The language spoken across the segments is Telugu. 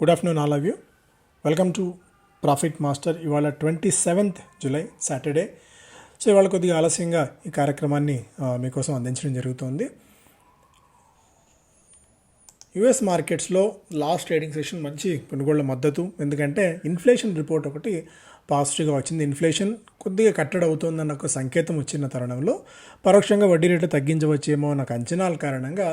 Good afternoon all of you welcome to Profit Master ఇవాళ twenty seventh July Saturday so ఇవాళ కొద్దిగా ఆలస్యంగా ఈ కార్యక్రమాన్ని మీకోసం అందించడం జరుగుతుంది. యుఎస్ మార్కెట్స్లో లాస్ట్ ట్రేడింగ్ సెషన్ మంచి కొనుగోళ్ళ మద్దతు. ఎందుకంటే ఇన్ఫ్లేషన్ రిపోర్ట్ ఒకటి పాజిటివ్గా వచ్చింది. ఇన్ఫ్లేషన్ కొద్దిగా కట్టడి అవుతుందన్న ఒక సంకేతం వచ్చిన తరుణంలో పరోక్షంగా వడ్డీ రేట్లు తగ్గించవచ్చేమో అన్న అంచనాల కారణంగా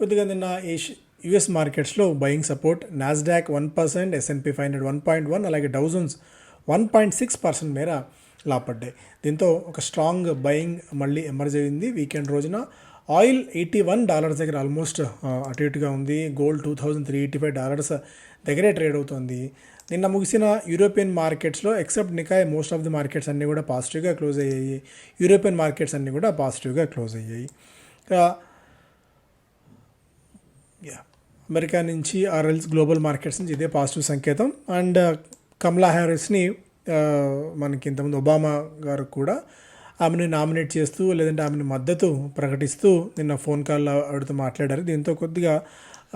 కొద్దిగా నిన్న ఏషి యుఎస్ మార్కెట్స్లో buying support Nasdaq one percent S and P five hundred one point one అలాగే Dow Jones one point six percent మేర లాపడ్డాయి దీంతో ఒక స్ట్రాంగ్ బయింగ్ మళ్ళీ ఎమర్జ్ అయింది వీకెండ్ రోజున. ఆయిల్ ఎయిటీ వన్ డాలర్స్ దగ్గర ఆల్మోస్ట్ అటు ఇటుగా ఉంది. Gold two thousand three eighty five dollars దగ్గరే ట్రేడ్ అవుతుంది. నిన్న ముగిసిన యూరోపియన్ మార్కెట్స్లో except Nikkei most of the markets అన్నీ కూడా పాజిటివ్గా క్లోజ్ అయ్యాయి. యూరోపియన్ మార్కెట్స్ అన్నీ కూడా పాజిటివ్గా క్లోజ్ అయ్యాయి. యా అమెరికా నుంచి ఆర్ఎల్స్ గ్లోబల్ మార్కెట్స్ నుంచి ఇదే పాజిటివ్ సంకేతం. అండ్ uh, కమలా హ్యారిస్ని uh, మనకి ఇంతకుముందు ఒబామా గారు కూడా ఆమెను నామినేట్ చేస్తూ లేదంటే ఆమెను మద్దతు ప్రకటిస్తూ నిన్న ఫోన్ కాల్ ఆవిడతో మాట్లాడారు. దీంతో కొద్దిగా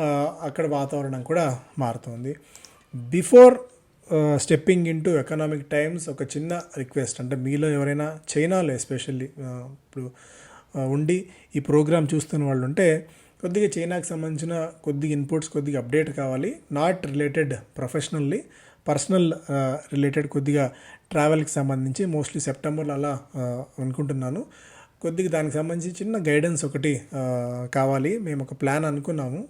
uh, అక్కడ వాతావరణం కూడా మారుతోంది. Before stepping into Economic Times ఒక చిన్న రిక్వెస్ట్. అంటే మీలో ఎవరైనా చైనాలో ఎస్పెషల్లీ ఇప్పుడు ఉండి ఈ ప్రోగ్రామ్ చూస్తున్న వాళ్ళు ఉంటే కొద్దిగా చైనాకి సంబంధించిన కొద్దిగా ఇన్పుట్స్ కొద్దిగా అప్డేట్ కావాలి. Not related professionally personal related కొద్దిగా ట్రావెల్కి సంబంధించి మోస్ట్లీ సెప్టెంబర్లో అలా అనుకుంటున్నాను. కొద్దిగా దానికి సంబంధించి చిన్న గైడెన్స్ ఒకటి కావాలి. మేము ఒక ప్లాన్ అనుకున్నాము.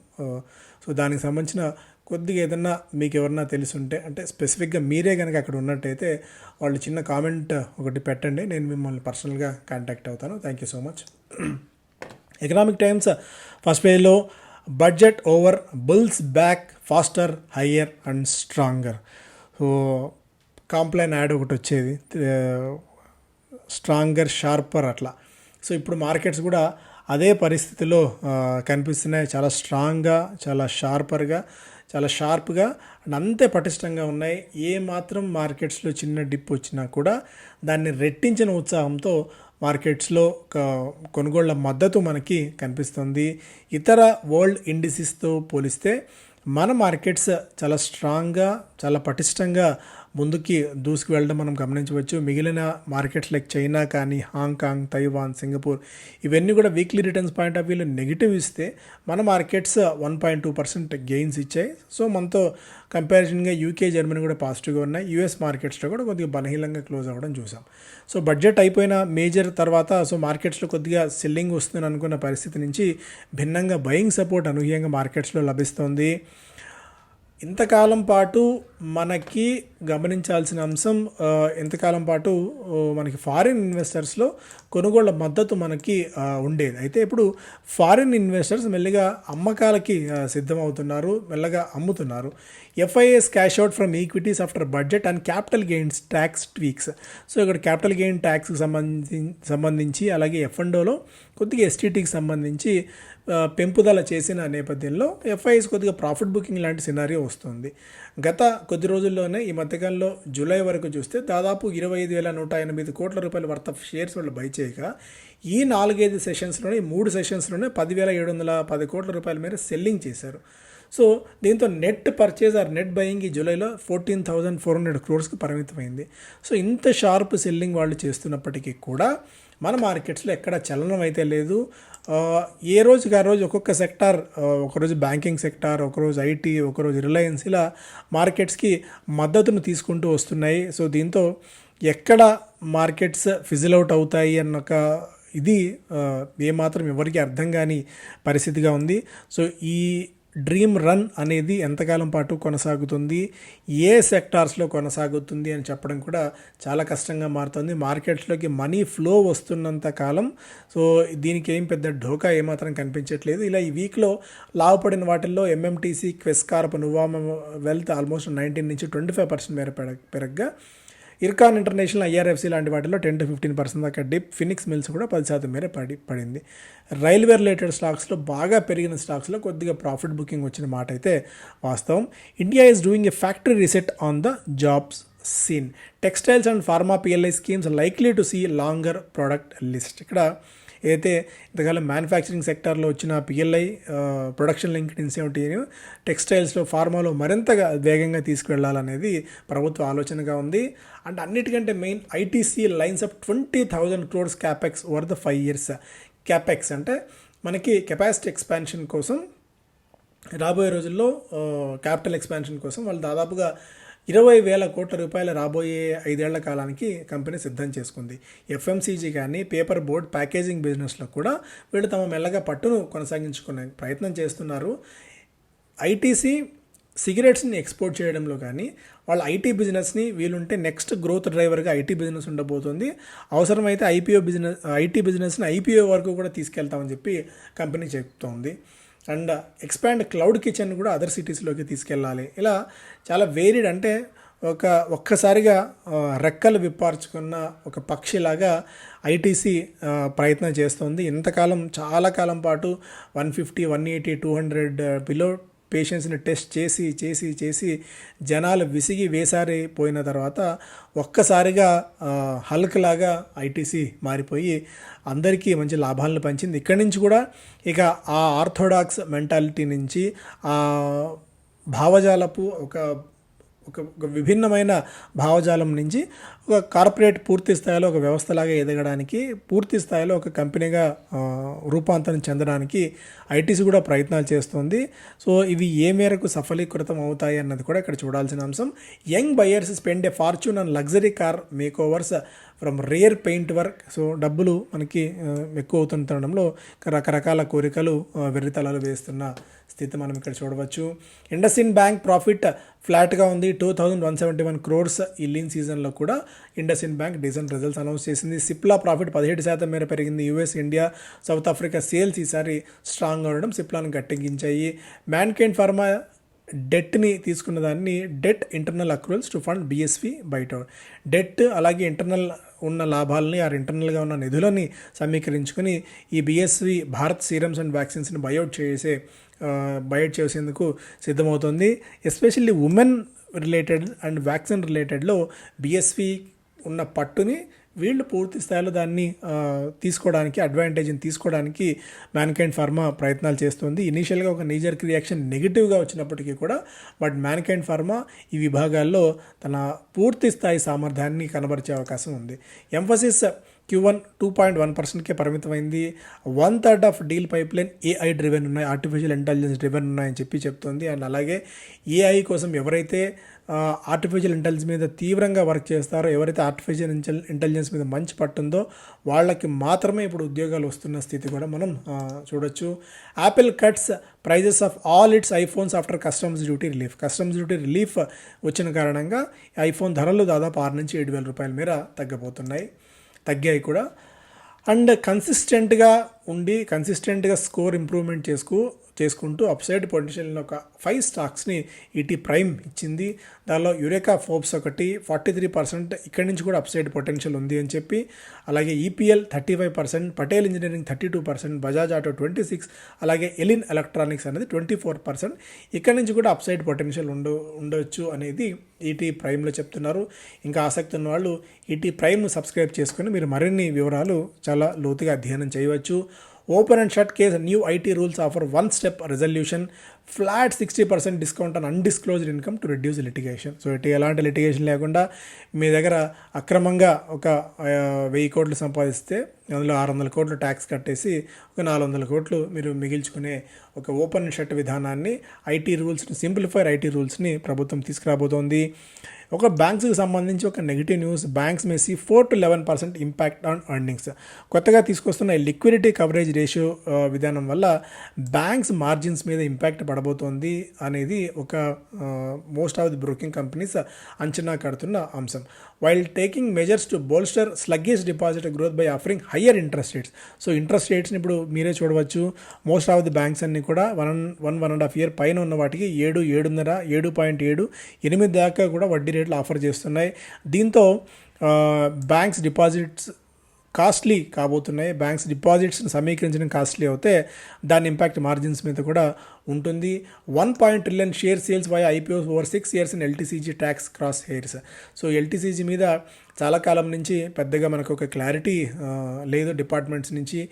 సో దానికి సంబంధించిన కొద్దిగా ఏదన్నా మీకు ఎవరన్నా తెలిసి ఉంటే అంటే స్పెసిఫిక్గా మీరే కనుక అక్కడ ఉన్నట్టయితే వాళ్ళు చిన్న కామెంట్ ఒకటి పెట్టండి. నేను మిమ్మల్ని పర్సనల్గా కాంటాక్ట్ అవుతాను. Thank you so much Economic Times first పేజ్లో budget over bulls back faster higher and stronger. So Complan ad ఒకటి వచ్చేది స్ట్రాంగర్ షార్పర్ అట్లా. సో ఇప్పుడు మార్కెట్స్ కూడా అదే పరిస్థితిలో కనిపిస్తున్నాయి. చాలా స్ట్రాంగ్గా చాలా షార్పర్గా చాలా షార్ప్గా అండ్ అంతే పటిష్టంగా ఉన్నాయి. ఏ మాత్రం మార్కెట్స్లో చిన్న డిప్ వచ్చినా కూడా దాన్ని రెట్టించిన ఉత్సాహంతో మార్కెట్స్లో కొనుగోళ్ళ మద్దతు మనకి కనిపిస్తుంది. ఇతర వరల్డ్ ఇండిసిస్తో పోలిస్తే మన మార్కెట్స్ చాలా స్ట్రాంగ్గా చాలా పటిష్టంగా ముందుకి దూసుకు వెళ్ళడం మనం గమనించవచ్చు. మిగిలిన మార్కెట్స్ లైక్ చైనా కానీ హాంకాంగ్ తైవాన్ సింగపూర్ ఇవన్నీ కూడా వీక్లీ రిటర్న్స్ పాయింట్ ఆఫ్ వ్యూలో నెగిటివ్ ఇస్తే మన markets one point two percent gains ఇచ్చాయి. సో మనతో కంపారిజన్గా యూకే జర్మనీ కూడా పాజిటివ్గా ఉన్నాయి. యూఎస్ మార్కెట్స్లో కూడా కొద్దిగా బలహీనంగా క్లోజ్ అవ్వడం చూసాం. సో బడ్జెట్ అయిపోయిన మేజర్ తర్వాత సో మార్కెట్స్లో కొద్దిగా సెల్లింగ్ వస్తుందని అనుకున్న పరిస్థితి నుంచి భిన్నంగా బయింగ్ సపోర్ట్ అనూహ్యంగా మార్కెట్స్లో లభిస్తుంది. ఇంతకాలం పాటు మనకి గమనించాల్సిన అంశం ఎంతకాలం ఇంతకాలం పాటు మనకి ఫారిన్ ఇన్వెస్టర్స్లో కొనుగోళ్ళ మద్దతు మనకి ఉండేది. అయితే ఇప్పుడు ఫారిన్ ఇన్వెస్టర్స్ మెల్లిగా అమ్మకాలకి సిద్ధమవుతున్నారు మెల్లగా అమ్ముతున్నారు. FIs cash out from equities after budget and capital gains tax tweaks so ఇక్కడ క్యాపిటల్ గెయిన్ ట్యాక్స్కి సంబంధించి సంబంధించి అలాగే ఎఫ్ఎండోలో కొద్దిగా ఎస్టీటీకి సంబంధించి పెంపుదల చేసిన నేపథ్యంలో ఎఫ్ఐఎస్ కొద్దిగా ప్రాఫిట్ బుకింగ్ లాంటి సినారీ వస్తుంది. గత కొద్ది రోజుల్లోనే ఈ మధ్యకాలంలో జూలై వరకు చూస్తే దాదాపు ఇరవై ఐదు వేల నూట ఎనిమిది కోట్ల రూపాయల వర్త్ ఆఫ్ షేర్స్ వాళ్ళు బై చేయగా ఈ నాలుగైదు సెషన్స్లోనే మూడు సెషన్స్లోనే పదివేల ఏడు వందల పది కోట్ల రూపాయల మేర సెల్లింగ్ చేశారు. సో దీంతో net purchase or net buying ఈ జూలైలో ఫోర్టీన్ థౌజండ్ ఫోర్ హండ్రెడ్ క్రోర్స్కి పరిమితమైంది. సో ఇంత షార్ప్ సెల్లింగ్ వాళ్ళు చేస్తున్నప్పటికీ కూడా మన మార్కెట్స్లో ఎక్కడ చలనం అయితే లేదు. ఏ రోజుకి ఆ రోజు ఒక్కొక్క సెక్టార్ ఒకరోజు బ్యాంకింగ్ సెక్టార్ ఒకరోజు ఐటీ ఒకరోజు రిలయన్స్ ఇలా మార్కెట్స్కి మద్దతును తీసుకుంటూ వస్తున్నాయి. సో దీంతో ఎక్కడ మార్కెట్స్ ఫిజిల్ అవుట్ అవుతాయి అన్న ఒక ఇది ఏమాత్రం ఎవరికి అర్థం కాని పరిస్థితిగా ఉంది. సో ఈ డ్రీమ్ రన్ అనేది ఎంతకాలం పాటు కొనసాగుతుంది? ఏ సెక్టార్స్లో కొనసాగుతుంది అని చెప్పడం కూడా చాలా కష్టంగా మారుతుంది. మార్కెట్స్లోకి మనీ ఫ్లో వస్తున్నంత కాలం. సో దీనికి ఏం పెద్ద ఢోకా ఏమాత్రం కనిపించట్లేదు. ఇలా ఈ వీక్లో లాభపడిన వాటిల్లో MMTC Quess Corp Nuvama wealth almost nineteen నుంచి ట్వంటీ ఫైవ్ పర్సెంట్ మేర పెరగ్గా ఇర్కాన్ ఇంటర్నేషనల్ ఐఆర్ఎఫ్సి లాంటి వాటిలో టెన్ టు ఫిఫ్టీన్ పర్సెంట్ దాకా డిప్. ఫినిక్స్ మిల్స్ కూడా పది శాతం మేర పడి పడింది. రైల్వే రిలేటెడ్ స్టాక్స్లో బాగా పెరిగిన స్టాక్స్లో కొద్దిగా ప్రాఫిట్ బుకింగ్ వచ్చిన మాట అయితే వాస్తవం. India is doing a factory reset on the jobs scene textiles and pharma PLI schemes likely to see longer product list ఇక్కడ ఏదైతే ఇంతకాలం మ్యానుఫ్యాక్చరింగ్ సెక్టార్లో వచ్చిన పిఎల్ఐ ప్రొడక్షన్ లింక్డ్ ఇన్సెంటివ్ టెక్స్టైల్స్లో ఫార్మాలో మరింతగా వేగంగా తీసుకువెళ్ళాలనేది ప్రభుత్వ ఆలోచనగా ఉంది. అండ్ అన్నిటికంటే main ITC lines up twenty thousand crores capex over the five years capex అంటే మనకి కెపాసిటీ ఎక్స్పాన్షన్ కోసం రాబోయే రోజుల్లో క్యాపిటల్ ఎక్స్పాన్షన్ కోసం వాళ్ళు దాదాపుగా ఇరవై వేల కోట్ల రూపాయల రాబోయే ఐదేళ్ళ కాలానికి కంపెనీ సిద్ధం చేసుకుంది. ఎఫ్ఎంసీజీ కానీ పేపర్ బోర్డ్ ప్యాకేజింగ్ బిజినెస్లో కూడా వీళ్ళు తమ మెల్లగా పట్టును కొనసాగించుకునే ప్రయత్నం చేస్తున్నారు. ఐటీసీ సిగరెట్స్ని ఎక్స్పోర్ట్ చేయడంలో కానీ వాళ్ళ ఐటీ బిజినెస్ని వీలుంటే నెక్స్ట్ గ్రోత్ డ్రైవర్గా ఐటీ బిజినెస్ ఉండబోతుంది. అవసరమైతే ఐపీఓ బిజినెస్ ఐటీ బిజినెస్ని ఐపీఓ వరకు కూడా తీసుకెళ్తామని చెప్పి కంపెనీ చెప్తోంది. అండ్ ఎక్స్పాండ్ క్లౌడ్ కిచెన్ కూడా అదర్ సిటీస్లోకి తీసుకెళ్ళాలి. ఇలా చాలా వేరిడ్ అంటే ఒక ఒక్కసారిగా రెక్కలు విప్పార్చుకున్న ఒక పక్షిలాగా ఐటీసీ ప్రయత్నం చేస్తోంది. ఇంతకాలం చాలా కాలం పాటు one fifty one eighty two hundred below పేషెంట్స్ని test చేసి చేసి చేసి జనాలు విసిగి వేసారిపోయిన తర్వాత ఒక్కసారిగా హల్క్ లాగా ఐటీసీ మారిపోయి అందరికీ మంచి లాభాలను పంచింది. ఇక్కడి నుంచి కూడా ఇక ఆ ఆర్థోడాక్స్ మెంటాలిటీ నుంచి ఆ భావజాలపు ఒక ఒక ఒక విభిన్నమైన భావజాలం నుంచి ఒక కార్పొరేట్ పూర్తి స్థాయిలో ఒక వ్యవస్థలాగా ఎదగడానికి పూర్తి స్థాయిలో ఒక కంపెనీగా రూపాంతరం చెందడానికి ఐటీసీ కూడా ప్రయత్నాలు చేస్తుంది. సో ఇవి ఏ మేరకు సఫలీకృతం అవుతాయి అన్నది కూడా ఇక్కడ చూడాల్సిన అంశం. Young buyers spend a fortune and luxury car makeovers from rare paint work. So డబ్బులు మనకి ఎక్కువ ఎక్కువ అవుతుండడంలో రకరకాల కోరికలు వెర్రితలాలు వేస్తున్న స్థితి మనం ఇక్కడ చూడవచ్చు. ఇండస్ఇన్ బ్యాంక్ ప్రాఫిట్ ఫ్లాట్గా ఉంది. Two thousand one seventy one crores ఈ లీన్ సీజన్లో కూడా IndusInd bank decent results announce చేసింది. సిప్లా ప్రాఫిట్ పదిహేడు శాతం మేర పెరిగింది. US India south Africa sales ఈసారి స్ట్రాంగ్గా ఉండడం సిప్లాను గట్టెక్కించాయి. మ్యాన్కైండ్ ఫార్మా డెట్ని తీసుకున్న దాన్ని debt internal accruals to fund BSV బయట. డెట్ అలాగే ఇంటర్నల్ ఉన్న లాభాలని ఆ ఇంటర్నల్గా ఉన్న నిధులని సమీకరించుకొని ఈ బిఎస్వి భారత్ సీరమ్స్ అండ్ వ్యాక్సిన్స్ని బయౌట్ చేసే బయట చేసేందుకు సిద్ధమవుతుంది. Especially women related and vaccine రిలేటెడ్లో BSV ఉన్న పట్టుని వీళ్ళు పూర్తి స్థాయిలో దాన్ని తీసుకోవడానికి అడ్వాంటేజ్ని తీసుకోవడానికి మ్యాన్కైండ్ ఫార్మా ప్రయత్నాలు చేస్తుంది. ఇనీషియల్గా ఒక నేజర్ రియాక్షన్ నెగిటివ్గా వచ్చినప్పటికీ కూడా బట్ మ్యాన్కైండ్ ఫార్మా ఈ విభాగాల్లో తన పూర్తి స్థాయి సామర్థ్యాన్ని కనబరిచే అవకాశం ఉంది. Mphasis Q one two point one పర్సెంట్కే పరిమితమైంది. One third of deal pipeline AI driven ఉన్నాయి. ఆర్టిఫిషియల్ ఇంటెలిజెన్స్ డ్రివెన్ ఉన్నాయని చెప్పి చెప్తుంది. అండ్ అలాగే ఏఐ కోసం ఎవరైతే ఆర్టిఫిషియల్ ఇంటెలిజెన్స్ మీద తీవ్రంగా వర్క్ చేస్తారో ఎవరైతే ఆర్టిఫిషియల్ ఇంటెలిజెన్స్ మీద మంచి పట్టుందో వాళ్ళకి మాత్రమే ఇప్పుడు ఉద్యోగాలు వస్తున్న స్థితి కూడా మనం చూడొచ్చు. Apple cuts prices of all its iPhones after customs duty relief customs duty relief వచ్చిన కారణంగా ఐఫోన్ ధరలు దాదాపు ఆరు నుంచి ఏడు వేల రూపాయల మేర తగ్గబోతున్నాయి. తగ్గాయి కూడా. అండ్ కన్సిస్టెంట్గా ఉండి కన్సిస్టెంట్గా స్కోర్ ఇంప్రూవ్మెంట్ చేసుకు చేసుకుంటూ అప్సైడ్ పొటెన్షియల్ ఒక ఫైవ్ స్టాక్స్ని ఈటీ ప్రైమ్ ఇచ్చింది. దానిలో యురేకా ఫోబ్స్ ఒకటి ఫార్టీ త్రీ పర్సెంట్ ఇక్కడి నుంచి కూడా అప్సైడ్ పొటెన్షియల్ ఉంది అని చెప్పి అలాగే EPL thirty five percent Patel engineering thirty two percent Bajaj auto twenty six అలాగే ఎలిన్ ఎలక్ట్రానిక్స్ అనేది ట్వంటీ ఫోర్ పర్సెంట్. ఇక్కడి నుంచి కూడా అప్సైడ్ పొటెన్షియల్ ఉండ ఉండొచ్చు అనేది ఈటీ ప్రైమ్లో చెప్తున్నారు. ఇంకా ఆసక్తి ఉన్న వాళ్ళు ఈటీ ప్రైమ్ను సబ్స్క్రైబ్ చేసుకుని మీరు మరిన్ని వివరాలు చాలా లోతుగా అధ్యయనం చేయవచ్చు. Open and shut case new IT rules offer one step resolution flat sixty percent discount on undisclosed income to reduce litigation so ఇటు ఎలాంటి లిటిగేషన్ లేకుండా మీ దగ్గర అక్రమంగా ఒక వెయ్యి కోట్లు సంపాదిస్తే అందులో ఆరు వందల కోట్లు ట్యాక్స్ కట్టేసి ఒక నాలుగు వందల కోట్లు మీరు మిగిల్చుకునే ఒక ఓపెన్ షట్ విధానాన్ని ఐటీ రూల్స్ని సింప్లిఫైడ్ ఐటీ రూల్స్ని ప్రభుత్వం తీసుకురాబోతోంది. ఒక బ్యాంక్స్కి సంబంధించి ఒక negative news banks may see four to eleven percent impact on earnings కొత్తగా తీసుకొస్తున్న లిక్విడిటీ కవరేజ్ రేషియో విధానం వల్ల బ్యాంక్స్ మార్జిన్స్ మీద ఇంపాక్ట్ పడబోతోంది అనేది ఒక most of the broking companies అంచనా కడుతున్న అంశం. While taking measures to bolster sluggish deposit growth by offering higher interest rates so interest రేట్స్ని ఇప్పుడు మీరే చూడవచ్చు. మోస్ట్ ఆఫ్ ది బ్యాంక్స్ అన్ని కూడా one one one and half year పైన ఉన్న వాటికి ఏడు ఏడున్నర ఏడు పాయింట్ ఏడు ఎనిమిది దాకా కూడా వడ్డీ రేట్లు ఆఫర్ చేస్తున్నాయి. దీంతో బ్యాంక్స్ డిపాజిట్స్ కాస్ట్లీ కాబోతున్నాయి. బ్యాంక్స్ డిపాజిట్స్ని సమీకరించడం కాస్ట్లీ అవుతే దాని ఇంపాక్ట్ మార్జిన్స్ మీద కూడా ఉంటుంది. One point trillion share sales via IPOs over six years in LTCG tax crosshairs so LTCG మీద చాలా కాలం నుంచి పెద్దగా మనకు ఒక క్లారిటీ లేదు డిపార్ట్మెంట్స్ నుంచి.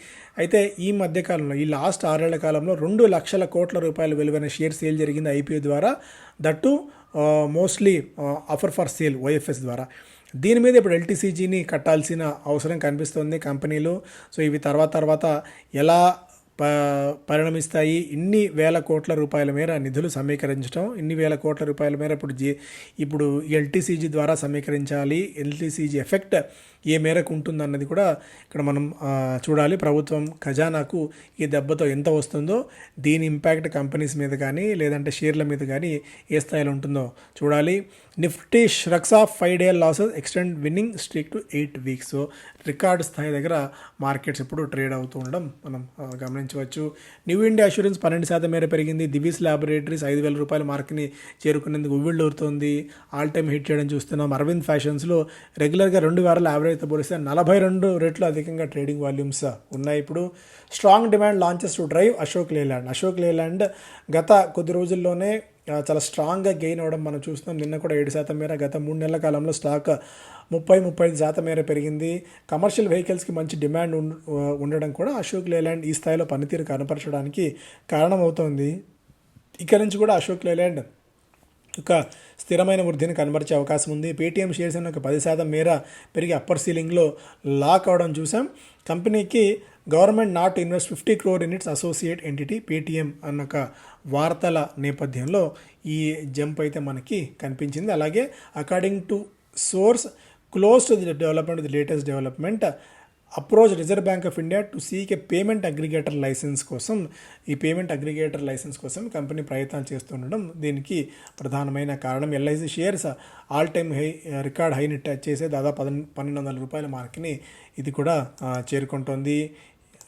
అయితే ఈ మధ్య కాలంలో ఈ లాస్ట్ ఆరేళ్ళ కాలంలో రెండు లక్షల కోట్ల రూపాయలు విలువైన షేర్ సేల్ జరిగింది ఐపీఓ ద్వారా. That mostly offer for sale OFS ద్వారా. దీని మీద ఇప్పుడు ఎల్టీసీజీని కట్టాల్సిన అవసరం కనిపిస్తుంది కంపెనీలు. సో ఇవి తర్వాత తర్వాత ఎలా ప పరిణమిస్తాయి? ఇన్ని వేల కోట్ల రూపాయల మేర నిధులు సమీకరించడం ఇన్ని వేల కోట్ల రూపాయల మేర ఇప్పుడు జీ ఇప్పుడు ఎల్టీసీజీ ద్వారా సమీకరించాలి. ఎల్టీసీజీ ఎఫెక్ట్ ఏ మేరకు ఉంటుందన్నది కూడా ఇక్కడ మనం చూడాలి. ప్రభుత్వం ఖజానాకు ఈ దెబ్బతో ఎంత వస్తుందో దీని ఇంపాక్ట్ కంపెనీస్ మీద కానీ లేదంటే షేర్ల మీద కానీ ఏ స్థాయిలో ఉంటుందో చూడాలి. Nifty shrugs off five day losses extend winning streak to eight weeks. Record స్థాయి దగ్గర మార్కెట్స్ ఎప్పుడు ట్రేడ్ అవుతూ ఉండడం మనం గమనించవచ్చు. న్యూ ఇండియా అష్యూరెన్స్ పన్నెండు శాతం మేర పెరిగింది. దివీస్ ల్యాబొరేటరీస్ ఐదు వేల రూపాయల మార్క్ని చేరుకునేందుకు ఉవ్విళ్ళు ఊరుతోంది ఆల్ టైమ్ హిట్ చేయడం చూస్తున్నాం. అరవింద్ ఫ్యాషన్స్లో రెగ్యులర్గా రెండు వారాల యావరేజ్తో పోలిస్తే నలభై రెండు రెట్లు అధికంగా ట్రేడింగ్ వాల్యూమ్స్ ఉన్నాయి ఇప్పుడు. Strong demand launches to drive Ashok Leyland. Ashok Leyland గత కొద్ది రోజుల్లోనే చాలా స్ట్రాంగ్గా గెయిన్ అవ్వడం మనం చూస్తున్నాం. నిన్న కూడా ఏడు శాతం మేర గత మూడు నెలల కాలంలో స్టాక్ ముప్పై ముప్పై ఐదు శాతం మేర పెరిగింది. కమర్షియల్ వెహికల్స్కి మంచి డిమాండ్ ఉండడం కూడా అశోక్ లేలాండ్ ఈ స్థాయిలో పనితీరు కనపరచడానికి కారణమవుతోంది. ఇక నుంచి కూడా అశోక్ లేలాండ్ ఒక స్థిరమైన వృద్ధిని కనబరిచే అవకాశం ఉంది. పేటీఎం షేర్స్ అన్న ఒక పది శాతం మేర పెరిగి అప్పర్ సీలింగ్లో లాక్ అవడం చూసాం. కంపెనీకి government not invest fifty crore in its associate entity Paytm అన్న ఒక వార్తల నేపథ్యంలో ఈ జంప్ అయితే మనకి కనిపించింది. అలాగే according to source close to the development the latest development approach Reserve Bank of India to seek a payment aggregator license కోసం ఈ పేమెంట్ అగ్రిగేటర్ లైసెన్స్ కోసం కంపెనీ ప్రయత్నాలు చేస్తుండడం దీనికి ప్రధానమైన కారణం. LIC shares all time high record హైని touch చేసే దాదాపు పద పన్నెండు వందల రూపాయల మార్క్ని ఇది కూడా చేరుకుంటోంది.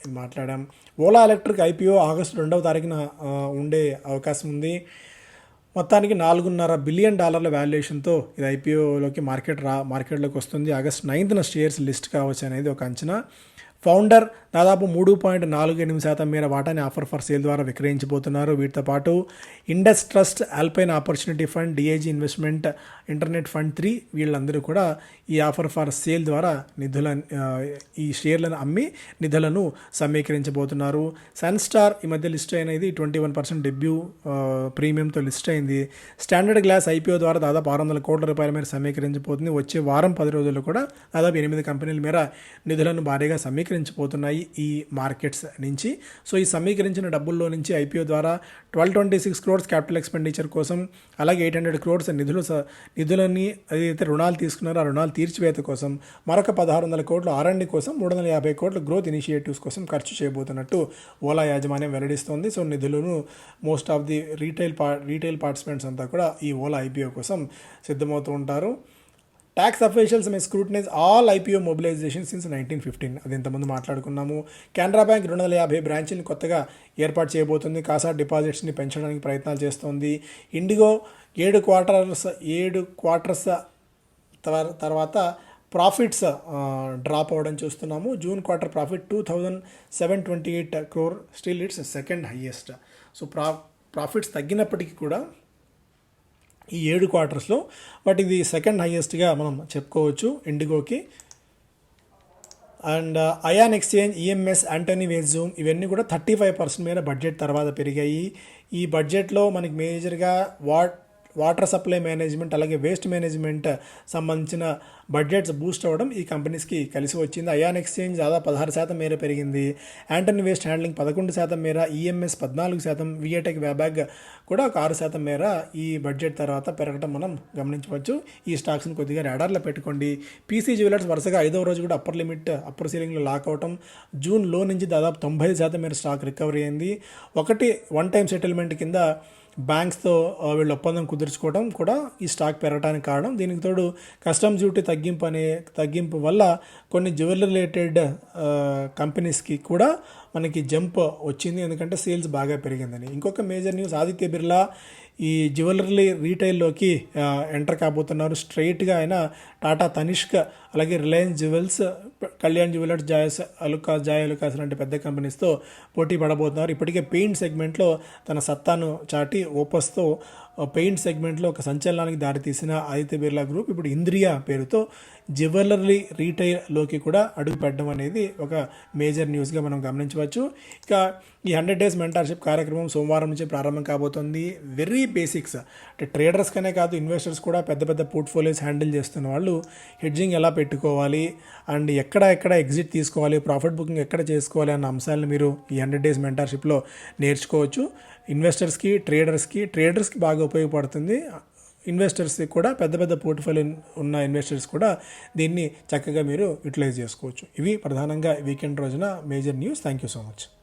మాట్లాడాం. ఓలా ఎలక్ట్రిక్ ఐపీఓ ఆగస్టు రెండవ తారీఖున ఉండే అవకాశం ఉంది. మొత్తానికి నాలుగున్నర బిలియన్ డాలర్ల వాల్యుయేషన్తో ఇది ఐపీఓలోకి మార్కెట్ రా మార్కెట్లోకి వస్తుంది. ఆగస్ట్ నైన్త్న షేర్స్ లిస్ట్ కావచ్చు అనేది ఒక అంచనా. ఫౌండర్ దాదాపు మూడు పాయింట్ నాలుగు ఎనిమిది శాతం మేర వాటాని ఆఫర్ ఫర్ సేల్ ద్వారా విక్రయించబోతున్నారు. వీటితో పాటు Indus trust alpine opportunity fund DIG investment internet fund three వీళ్ళందరూ కూడా ఈ ఆఫర్ ఫర్ సేల్ ద్వారా నిధుల ఈ షేర్లను అమ్మి నిధులను సమీకరించబోతున్నారు. సన్ స్టార్ ఈ మధ్య లిస్ట్ అయినది ట్వంటీ వన్ పర్సెంట్ డెబ్యూ ప్రీమియంతో లిస్ట్ అయింది. స్టాండర్డ్ గ్లాస్ ఐపీఓ ద్వారా దాదాపు ఆరు వందల కోట్ల రూపాయల మేర సమీకరించబోతుంది. వచ్చే వారం పది రోజుల్లో కూడా దాదాపు ఎనిమిది కంపెనీల మేర నిధులను భారీగా సమీకరించబోతున్నాయి ఈ మార్కెట్స్ నుంచి. సో ఈ సమీకరించిన డబ్బుల్లో నుంచి ఐపీఓ ద్వారా twelve twenty six crores capital expenditure కోసం అలాగే ఎయిట్ హండ్రెడ్ క్రోడ్స్ నిధులు స- నిధులని ఏదైతే రుణాలు తీసుకున్నారో ఆ రుణాలు తీర్చివేత కోసం మరొక పదహారు వందల కోట్లు ఆర్ఎండి కోసం మూడు వందల యాభై కోట్లు గ్రోత్ ఇనిషియేటివ్స్ కోసం ఖర్చు చేయబోతున్నట్టు ఓలా యాజమాన్యం వెల్లడిస్తోంది. సో నిధులను మోస్ట్ ఆఫ్ ది రీటైల్ పా రీటైల్ పార్టిసిపెంట్స్ అంతా కూడా ఈ ఓలా ఐపీఓ కోసం సిద్ధమవుతూ ఉంటారు. Tax officials may scrutinize all IPO mobilization since nineteen fifteen అది ఇంతకుముందు మాట్లాడుకున్నాము. కెనరా బ్యాంక్ రెండు వందల యాభై బ్రాంచ్ని కొత్తగా ఏర్పాటు చేయబోతుంది. కాసా డిపాజిట్స్ని పెంచడానికి ప్రయత్నాలు చేస్తోంది. ఇండిగో ఏడు క్వార్టర్స్ ఏడు క్వార్టర్స్ తర్వాత ప్రాఫిట్స్ డ్రాప్ అవ్వడం చూస్తున్నాము. June quarter profit two thousand seven twenty eight crore still it's second highest so ప్రా ప్రాఫిట్స్ తగ్గినప్పటికీ కూడా ఈ ఏడు క్వార్టర్స్లో బట్ ఇది సెకండ్ హైయెస్ట్గా మనం చెప్పుకోవచ్చు ఇండిగోకి. And ion exchange EMS Antony వేజూమ్ ఇవన్నీ కూడా థర్టీ ఫైవ్ పర్సెంట్ మేర బడ్జెట్ తర్వాత పెరిగాయి. ఈ బడ్జెట్లో మనకి మేజర్గా వాట్ వాటర్ సప్లై మేనేజ్మెంట్ అలాగే వేస్ట్ మేనేజ్మెంట్ సంబంధించిన బడ్జెట్స్ బూస్ట్ అవ్వడం ఈ కంపెనీస్కి కలిసి వచ్చింది. అయాన్ ఎక్స్చేంజ్ దాదాపు పదహారు శాతం మేర పెరిగింది. యాంటనీ వేస్ట్ హ్యాండ్లింగ్ పదకొండు శాతం మేర ఈఎంఎస్ పద్నాలుగు శాతం విఏటెక్ వ్యాబ్యాగ్ కూడా ఒక ఆరు శాతం మేర ఈ బడ్జెట్ తర్వాత పెరగడం మనం గమనించవచ్చు. ఈ స్టాక్స్ని కొద్దిగా రాడార్లో పెట్టుకోండి. పీసీ జ్యువెలర్స్ వరుసగా ఐదవ రోజు కూడా అప్పర్ లిమిట్ అప్పర్ సీలింగ్లో లాక్ అవటం జూన్లో నుంచి దాదాపు తొంభై శాతం మేర స్టాక్ రికవరీ అయింది. ఒకటి వన్ టైం సెటిల్మెంట్ కింద బ్యాంక్స్తో వీళ్ళు ఒప్పందం కుదుర్చుకోవడం కూడా ఈ స్టాక్ పెరగడానికి కారణం. దీనికి తోడు కస్టమ్స్ డ్యూటీ తగ్గింపు అనే తగ్గింపు వల్ల కొన్ని జ్యువెలరీ రిలేటెడ్ కంపెనీస్కి కూడా మనకి జంప్ వచ్చింది. ఎందుకంటే సేల్స్ బాగా పెరిగిందని. ఇంకొక మేజర్ న్యూస్ ఆదిత్య బిర్లా ఈ జ్యువెలరీ రీటైల్లోకి ఎంటర్ కాబోతున్నారు. స్ట్రైట్గా ఆయన టాటా తనిష్క్ అలాగే రిలయన్స్ జ్యువెల్స్ కళ్యాణ్ జ్యువెలర్స్ జాయస్ అలుకా జాయ్ అలుకాస్ లాంటి పెద్ద కంపెనీస్తో పోటీ పడబోతున్నారు. ఇప్పటికే పెయింట్ సెగ్మెంట్లో తన సత్తాను చాటి ఓపస్తో పెయింట్ సెగ్మెంట్లో ఒక సంచలనానికి దారితీసిన ఆదిత్య బిర్లా గ్రూప్ ఇప్పుడు ఇంద్రియా పేరుతో జ్యువెలరీ రీటైల్లోకి కూడా అడుగు పెట్టడం అనేది ఒక మేజర్ న్యూస్గా మనం గమనించవచ్చు. ఇక ఈ హండ్రెడ్ డేస్ మెంటార్షిప్ కార్యక్రమం సోమవారం నుంచి ప్రారంభం కాబోతోంది. వెరీ బేసిక్స్ అంటే ట్రేడర్స్ కనే కాదు ఇన్వెస్టర్స్ కూడా పెద్ద పెద్ద పోర్ట్ఫోలియోస్ హ్యాండిల్ చేస్తున్న వాళ్ళు హెడ్జింగ్ ఎలా పెట్టుకోవాలి అండ్ ఎక్కడ ఎక్కడ ఎగ్జిట్ తీసుకోవాలి ప్రాఫిట్ బుకింగ్ ఎక్కడ చేసుకోవాలి అన్న అంశాలను మీరు ఈ హండ్రెడ్ డేస్ మెంటార్షిప్లో నేర్చుకోవచ్చు. ఇన్వెస్టర్స్కి ట్రేడర్స్కి ట్రేడర్స్కి బాగా ఉపయోగపడుతుంది. ఇన్వెస్టర్స్కి కూడా పెద్ద పెద్ద పోర్ట్ఫోలియో ఉన్న ఇన్వెస్టర్స్ కూడా దీన్ని చక్కగా మీరు యూటిలైజ్ చేసుకోవచ్చు. ఇవి ప్రధానంగా వీకెండ్ రోజున major news thank you so much